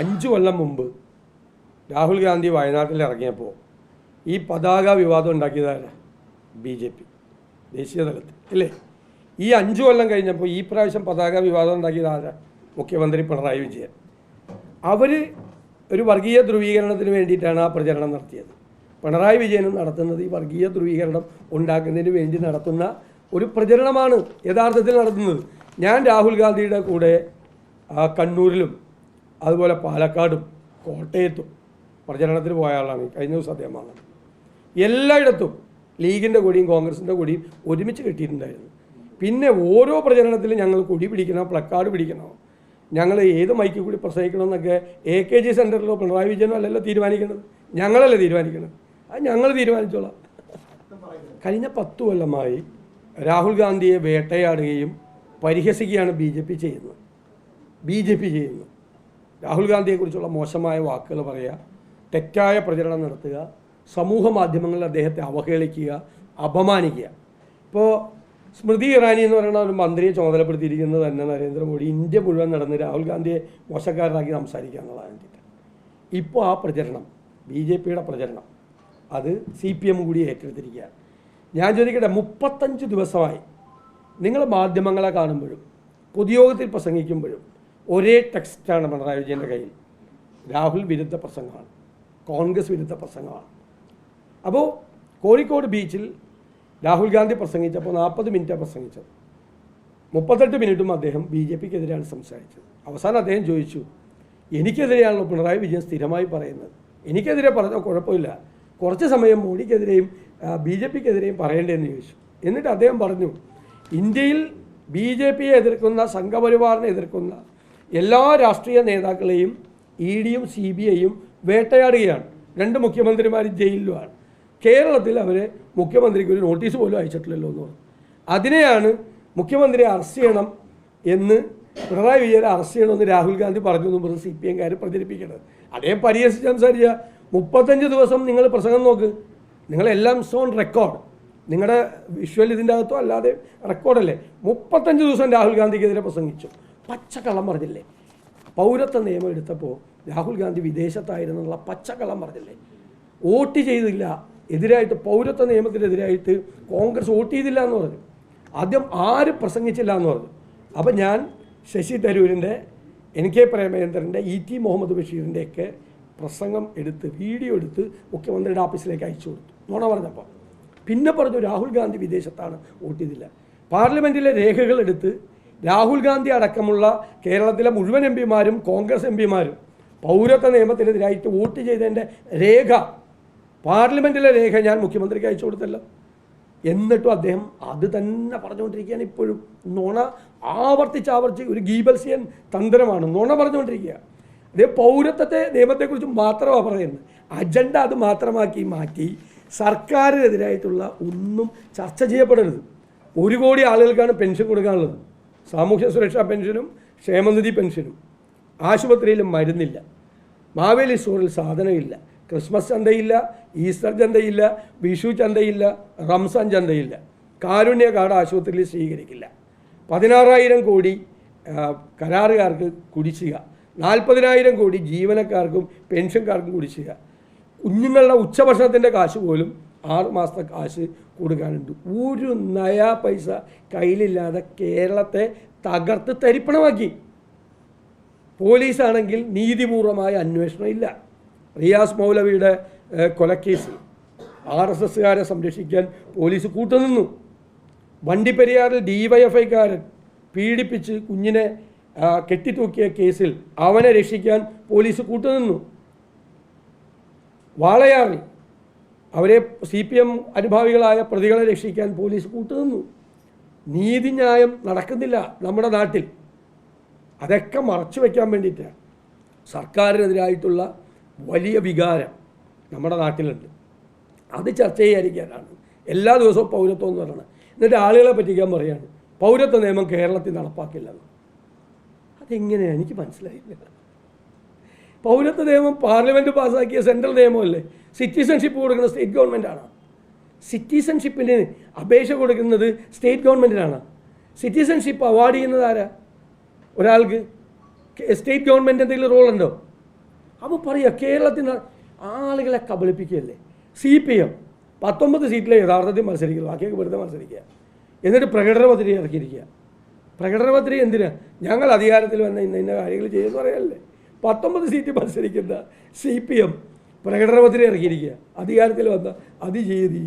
അഞ്ച് കൊല്ലം മുമ്പ് രാഹുൽ ഗാന്ധി വയനാട്ടിൽ ഇറങ്ങിയപ്പോൾ ഈ പതാക വിവാദം ഉണ്ടാക്കിയതാരാ? B J P. ദേശീയ തലത്തിൽ അല്ലേ? ഈ അഞ്ചു കൊല്ലം കഴിഞ്ഞപ്പോൾ ഈ പ്രാവശ്യം പതാക വിവാദം ഉണ്ടാക്കിയത് ആരാ? മുഖ്യമന്ത്രി പിണറായി വിജയൻ. അവർ ഒരു വർഗീയ ധ്രുവീകരണത്തിന് വേണ്ടിയിട്ടാണ് ആ പ്രചരണം നടത്തിയത്. പിണറായി വിജയനും നടത്തുന്നത് ഈ വർഗീയ ധ്രുവീകരണം ഉണ്ടാക്കുന്നതിന് വേണ്ടി നടത്തുന്ന ഒരു പ്രചരണമാണ് യഥാർത്ഥത്തിൽ നടത്തുന്നത്. ഞാൻ രാഹുൽ ഗാന്ധിയുടെ കൂടെ കണ്ണൂരിലും അതുപോലെ പാലക്കാടും കോട്ടയത്തും പ്രചരണത്തിന് പോയ ആളാണ്. കഴിഞ്ഞ ദിവസം അദ്ദേഹം വന്നത്. എല്ലായിടത്തും ലീഗിന്റെ കൊടിയും കോൺഗ്രസിന്റെ കൊടിയും ഒരുമിച്ച് കിട്ടിയിട്ടുണ്ടായിരുന്നു. പിന്നെ ഓരോ പ്രചരണത്തിലും ഞങ്ങൾ കൊടി പിടിക്കണം പ്ലക്കാർഡ് പിടിക്കണം. ഞങ്ങൾ ഏത് മൈക്കിൽ കൂടി പ്രസംഗിക്കണമെന്നൊക്കെ എ കെ ജി സെന്ററിലോ പിണറായി വിജയനോ അല്ലല്ലോ തീരുമാനിക്കുന്നത്? ഞങ്ങളല്ലേ തീരുമാനിക്കുന്നത് അത് ഞങ്ങൾ തീരുമാനിച്ചോളാം. കഴിഞ്ഞ പത്തു കൊല്ലമായി രാഹുൽ ഗാന്ധിയെ വേട്ടയാടുകയും പരിഹസിക്കുകയാണ് ബി ജെ പി ചെയ്യുന്നത്. ബി ജെ പി ചെയ്യുന്നത്. രാഹുൽ ഗാന്ധിയെക്കുറിച്ചുള്ള മോശമായ വാക്കുകൾ പറയുക തെറ്റായ പ്രചരണം നടത്തുക സമൂഹ മാധ്യമങ്ങളിൽ അദ്ദേഹത്തെ അവഹേളിക്കുക അപമാനിക്കുക. ഇപ്പോൾ സ്മൃതി ഇറാനി എന്ന് പറയുന്ന ഒരു മന്ത്രിയെ ചുമതലപ്പെടുത്തിയിരിക്കുന്നത് തന്നെ നരേന്ദ്രമോദി ഇന്ത്യ മുഴുവൻ നടന്ന് രാഹുൽ ഗാന്ധിയെ മോശക്കാരനാക്കി സംസാരിക്കുക എന്നുള്ളതാണ് വേണ്ടിയിട്ട് ഇപ്പോൾ ആ പ്രചരണം ബി ജെ പിയുടെ പ്രചരണം അത് സി പി എം കൂടി ഏറ്റെടുത്തിരിക്കുകയാണ് ഞാൻ ചോദിക്കട്ടെ മുപ്പത്തഞ്ച് ദിവസമായി നിങ്ങൾ മാധ്യമങ്ങളെ കാണുമ്പോഴും പൊതുയോഗത്തിൽ പ്രസംഗിക്കുമ്പോഴും ഒരേ ടെക്സ്റ്റാണ് പിണറായി വിജയന്റെ കയ്യിൽ. രാഹുൽ വിരുദ്ധ പ്രസംഗമാണ്. കോൺഗ്രസ് വിരുദ്ധ പ്രസംഗമാണ്. അപ്പോൾ കോഴിക്കോട് ബീച്ചിൽ രാഹുൽ ഗാന്ധി പ്രസംഗിച്ചപ്പോൾ നാൽപ്പത് മിനിറ്റാണ് പ്രസംഗിച്ചത്. മുപ്പത്തെട്ട് മിനിറ്റും അദ്ദേഹം ബി ജെ പിക്കെതിരെയാണ് സംസാരിച്ചത്. അവസാനം അദ്ദേഹം ചോദിച്ചു എനിക്കെതിരെയാണല്ലോ പിണറായി വിജയൻ സ്ഥിരമായി പറയുന്നത്. എനിക്കെതിരെ പറഞ്ഞാൽ കുഴപ്പമില്ല. കുറച്ച് സമയം മോഡിക്കെതിരെയും ബി ജെ പിക്കെതിരെയും പറയേണ്ടതെന്ന് ചോദിച്ചു. എന്നിട്ട് അദ്ദേഹം പറഞ്ഞു ഇന്ത്യയിൽ ബി ജെ പിയെ എതിർക്കുന്ന സംഘപരിവാറിനെ എതിർക്കുന്ന എല്ലാ രാഷ്ട്രീയ നേതാക്കളെയും ഇ ഡിയും സി ബി ഐയും വേട്ടയാടുകയാണ്. രണ്ട് മുഖ്യമന്ത്രിമാരും ജയിലിലുമാണ്. കേരളത്തിൽ അവരെ മുഖ്യമന്ത്രിക്ക് ഒരു നോട്ടീസ് പോലും അയച്ചിട്ടില്ലല്ലോ എന്ന് പറഞ്ഞു. അതിനെയാണ് മുഖ്യമന്ത്രിയെ അറസ്റ്റ് ചെയ്യണം എന്ന് പിണറായി വിജയനെ അറസ്റ്റ് ചെയ്യണമെന്ന് രാഹുൽ ഗാന്ധി പറഞ്ഞു എന്നും പറഞ്ഞ് സി പി എംകാർ പ്രചരിപ്പിക്കുന്നത്. അദ്ദേഹം പരിഹസിച്ച് സംസാരിച്ച മുപ്പത്തഞ്ച് ദിവസം നിങ്ങൾ പ്രസംഗം നോക്ക്. നിങ്ങളെല്ലാം സോൺ റെക്കോർഡ്. നിങ്ങളുടെ വിഷ്വൽ ഇതിന്റെ അകത്തോ അല്ലാതെ റെക്കോർഡല്ലേ. മുപ്പത്തഞ്ച് ദിവസം രാഹുൽ ഗാന്ധിക്കെതിരെ പ്രസംഗിച്ചു. പച്ചക്കള്ളം പറഞ്ഞില്ലേ? പൗരത്വ നിയമം എടുത്തപ്പോൾ രാഹുൽ ഗാന്ധി വിദേശത്തായിരുന്നുള്ള പച്ചക്കള്ളം പറഞ്ഞില്ലേ? വോട്ട് ചെയ്തില്ല. എതിരായിട്ട് പൗരത്വ നിയമത്തിനെതിരായിട്ട് കോൺഗ്രസ് വോട്ട് ചെയ്തില്ല എന്ന് പറഞ്ഞു. ആദ്യം ആരും പ്രസംഗിച്ചില്ല എന്ന് പറഞ്ഞു. അപ്പം ഞാൻ ശശി തരൂരിന്റെ എൻ കെ പ്രേമചന്ദ്രന്റെ ഇ ടി മുഹമ്മദ് ബഷീറിന്റെയൊക്കെ പ്രസംഗം എടുത്ത് വീഡിയോ എടുത്ത് മുഖ്യമന്ത്രിയുടെ ഓഫീസിലേക്ക് അയച്ചു കൊടുത്തു. നോണ പറഞ്ഞപ്പോൾ പിന്നെ പറഞ്ഞു രാഹുൽ ഗാന്ധി വിദേശത്താണ് വോട്ട് ചെയ്തില്ല. പാർലമെന്റിലെ രേഖകൾ എടുത്ത് രാഹുൽ ഗാന്ധി അടക്കമുള്ള കേരളത്തിലെ മുഴുവൻ എം പിമാരും കോൺഗ്രസ് എം പിമാരും പൗരത്വ നിയമത്തിനെതിരായിട്ട് വോട്ട് ചെയ്തതിന്റെ രേഖ പാർലമെന്റിലെ രേഖ ഞാൻ മുഖ്യമന്ത്രിക്ക് അയച്ചു കൊടുത്തല്ലോ. എന്നിട്ടും അദ്ദേഹം അത് തന്നെ പറഞ്ഞുകൊണ്ടിരിക്കുകയാണ് ഇപ്പോഴും. നുണ ആവർത്തിച്ചാവർത്തി ആവർത്തിച്ച് ഒരു ഗീബൽസിയൻ തന്ത്രമാണ് നുണ പറഞ്ഞുകൊണ്ടിരിക്കുക. അദ്ദേഹം പൗരത്വത്തെ നിയമത്തെക്കുറിച്ച് മാത്രമാണ് പറയുന്നത്. അജണ്ട അത് മാത്രമാക്കി മാറ്റി സർക്കാരിനെതിരായിട്ടുള്ള ഒന്നും ചർച്ച ചെയ്യപ്പെടരുത്. ഒരു കോടി ആളുകൾക്കാണ് പെൻഷൻ കൊടുക്കാനുള്ളത്. സാമൂഹ്യ സുരക്ഷാ പെൻഷനും ക്ഷേമനിധി പെൻഷനും. ആശുപത്രിയിലും മരുന്നില്ല. മാവേലി സ്റ്റോറിൽ സാധനമില്ല. ക്രിസ്മസ് ചന്തയില്ല ഈസ്റ്റർ ചന്തയില്ല വിഷു ചന്തയില്ല റംസാൻ ചന്തയില്ല. കാരുണ്യ കാർഡ് ആശുപത്രിയിൽ സ്വീകരിക്കില്ല. പതിനാറായിരം കോടി കരാറുകാർക്ക് കുടിശ്ശിക. നാൽപ്പതിനായിരം കോടി ജീവനക്കാർക്കും പെൻഷൻകാർക്കും കുടിശ്ശിക. കുഞ്ഞുങ്ങളുടെ ഉച്ചഭക്ഷണത്തിന്റെ കാശ് പോലും ആറ് മാസത്തെ കാശ് കൊടുക്കാനുണ്ട്. ഒരു നയാ പൈസ കയ്യിലില്ലാതെ കേരളത്തെ തകർത്ത് തരിപ്പണമാക്കി. പോലീസാണെങ്കിൽ നീതിപൂർവമായ അന്വേഷണം ഇല്ല. റിയാസ് മൗലവിയുടെ കൊലക്കേസ് ആർ എസ് എസ്സുകാരെ സംരക്ഷിക്കാൻ പോലീസ് കൂട്ടുനിന്നു. വണ്ടിപ്പെരിയാറിൽ ഡി വൈ എഫ് ഐക്കാരൻ പീഡിപ്പിച്ച് കുഞ്ഞിനെ കെട്ടിത്തൂക്കിയ കേസിൽ അവനെ രക്ഷിക്കാൻ പോലീസ് കൂട്ടുനിന്നു. വാളയാറിൽ അവരെ സി പി എം അനുഭാവികളായ പ്രതികളെ രക്ഷിക്കാൻ പോലീസ് കൂട്ടുനിന്നു. നീതിന്യായം നടക്കുന്നില്ല നമ്മുടെ നാട്ടിൽ. അതൊക്കെ മറച്ചു വയ്ക്കാൻ വേണ്ടിയിട്ടാണ്. സർക്കാരിനെതിരായിട്ടുള്ള വലിയ വികാരം നമ്മുടെ നാട്ടിലുണ്ട്. അത് ചർച്ച ചെയ്യാതിരിക്കാനാണ് എല്ലാ ദിവസവും പൗരത്വം എന്ന് പറയുന്നത് എന്നിട്ട് ആളുകളെ പറ്റിക്കാൻ പറയാണ്. പൗരത്വ നിയമം കേരളത്തിൽ നടപ്പാക്കില്ലെന്ന്. അതെങ്ങനെയാണ് എനിക്ക് മനസ്സിലായില്ല. പൗരത്വ നിയമം പാർലമെന്റ് പാസ്സാക്കിയ സെൻട്രൽ നിയമമല്ലേ? സിറ്റിസൺഷിപ്പ് കൊടുക്കുന്നത് സ്റ്റേറ്റ് ഗവൺമെന്റാണ് സിറ്റിസൺഷിപ്പിന് അപേക്ഷ കൊടുക്കുന്നത് സ്റ്റേറ്റ് ഗവൺമെന്റിനാണ് സിറ്റിസൺഷിപ്പ് അവാർഡ് ചെയ്യുന്നത് ആരാ? ഒരാൾക്ക് സ്റ്റേറ്റ് ഗവൺമെന്റ് എന്തെങ്കിലും റോൾ ഉണ്ടോ അപ്പോൾ പറയുക കേരളത്തിന് ആളുകളെ കബളിപ്പിക്കുകയല്ലേ? സി പി എം പത്തൊമ്പത് സീറ്റിലെ യഥാർത്ഥത്തിൽ മത്സരിക്കുക ബാക്കിയൊക്കെ വെറുതെ മത്സരിക്കുക. എന്നിട്ട് പ്രകടന പത്രിക ഇറക്കിയിരിക്കുക. പ്രകടന എന്തിനാ? ഞങ്ങൾ അധികാരത്തിൽ വന്ന ഇന്ന ഇന്ന കാര്യങ്ങൾ ചെയ്യുമെന്ന് പറയല്ലേ പത്തൊമ്പത് സീറ്റ് മത്സരിക്കുന്ന സി പി എം പ്രകടന പത്രിക ഇറക്കിയിരിക്കുക. അധികാരത്തിൽ വന്ന അത് ചെയ്ത്